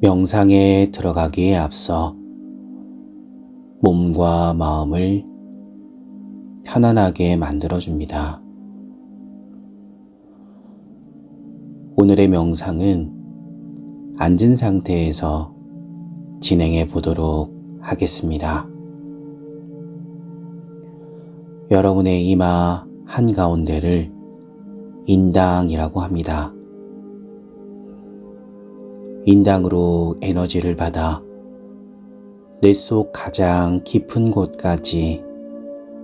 명상에 들어가기에 앞서 몸과 마음을 편안하게 만들어줍니다. 오늘의 명상은 앉은 상태에서 진행해 보도록 하겠습니다. 여러분의 이마 한가운데를 인당이라고 합니다. 인당으로 에너지를 받아 뇌 속 가장 깊은 곳까지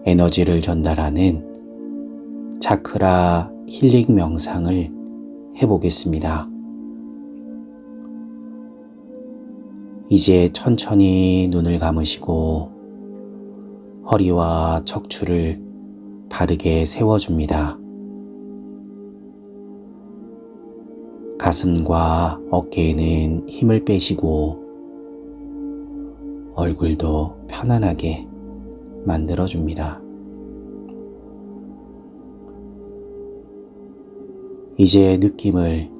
에너지를 전달하는 차크라 힐링 명상을 해보겠습니다. 이제 천천히 눈을 감으시고 허리와 척추를 바르게 세워줍니다. 가슴과 어깨에는 힘을 빼시고 얼굴도 편안하게 만들어줍니다. 이제 느낌을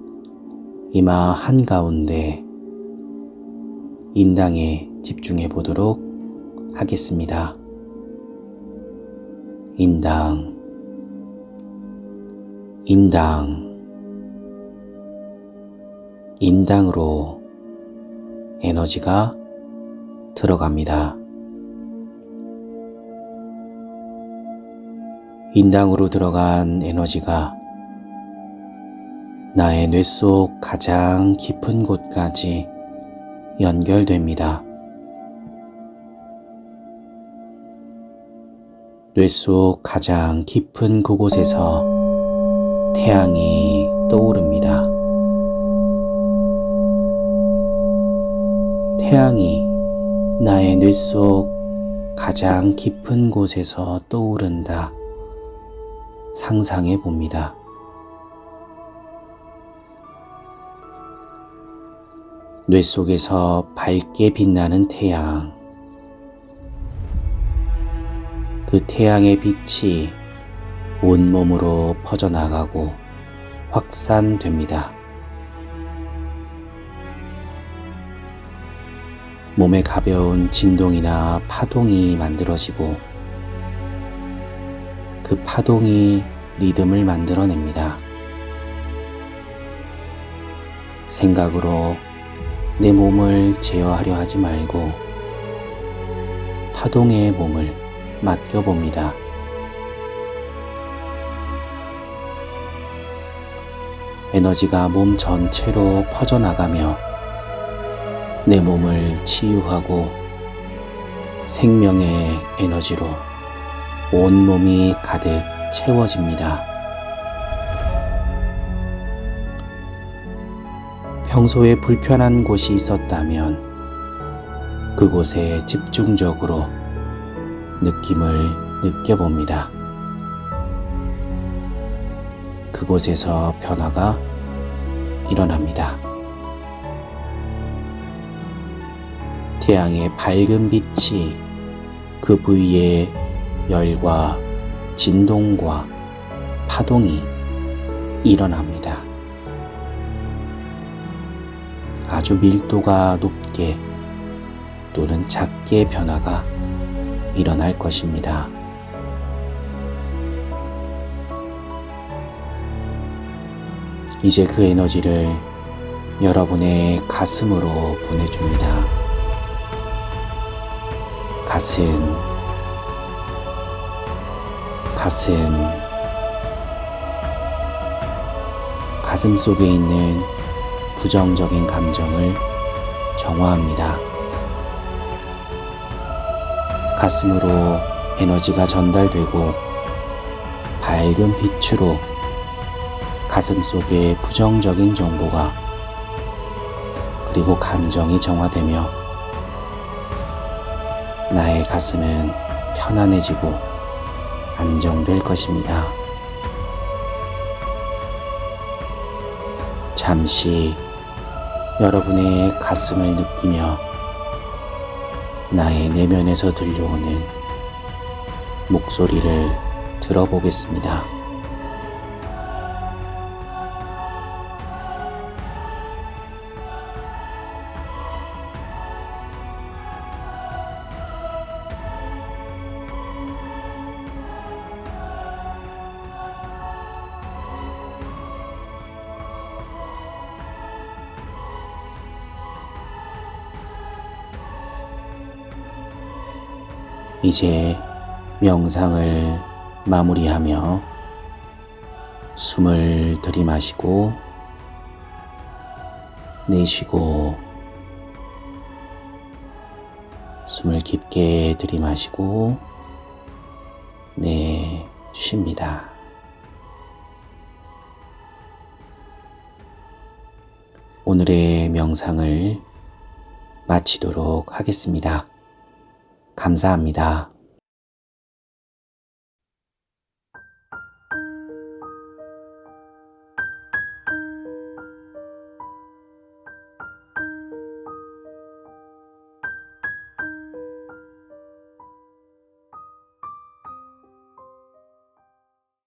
이마 한가운데 인당에 집중해 보도록 하겠습니다. 인당, 인당, 인당으로 에너지가 들어갑니다. 인당으로 들어간 에너지가 나의 뇌 속 가장 깊은 곳까지 연결됩니다. 뇌 속 가장 깊은 그곳에서 태양이 떠오릅니다. 태양이 나의 뇌 속 가장 깊은 곳에서 떠오른다. 상상해 봅니다. 뇌 속에서 밝게 빛나는 태양. 그 태양의 빛이 온몸으로 퍼져나가고 확산됩니다. 몸에 가벼운 진동이나 파동이 만들어지고 그 파동이 리듬을 만들어냅니다. 생각으로 내 몸을 제어하려 하지 말고 파동의 몸을 맡겨봅니다. 에너지가 몸 전체로 퍼져나가며 내 몸을 치유하고 생명의 에너지로 온 몸이 가득 채워집니다. 평소에 불편한 곳이 있었다면 그곳에 집중적으로 느낌을 느껴봅니다. 그곳에서 변화가 일어납니다. 태양의 밝은 빛이 그 부위에 열과 진동과 파동이 일어납니다. 아주 밀도가 높게 또는 작게 변화가 일어날 것입니다. 이제 그 에너지를 여러분의 가슴으로 보내줍니다. 가슴, 가슴, 가슴 속에 있는 부정적인 감정을 정화합니다. 가슴으로 에너지가 전달되고 밝은 빛으로 가슴 속에 부정적인 정보가 그리고 감정이 정화되며 나의 가슴은 편안해지고 안정될 것입니다. 잠시 여러분의 가슴을 느끼며 나의 내면에서 들려오는 목소리를 들어보겠습니다. 이제 명상을 마무리하며 숨을 들이마시고 내쉬고 숨을 깊게 들이마시고 내 쉽니다. 오늘의 명상을 마치도록 하겠습니다. 감사합니다.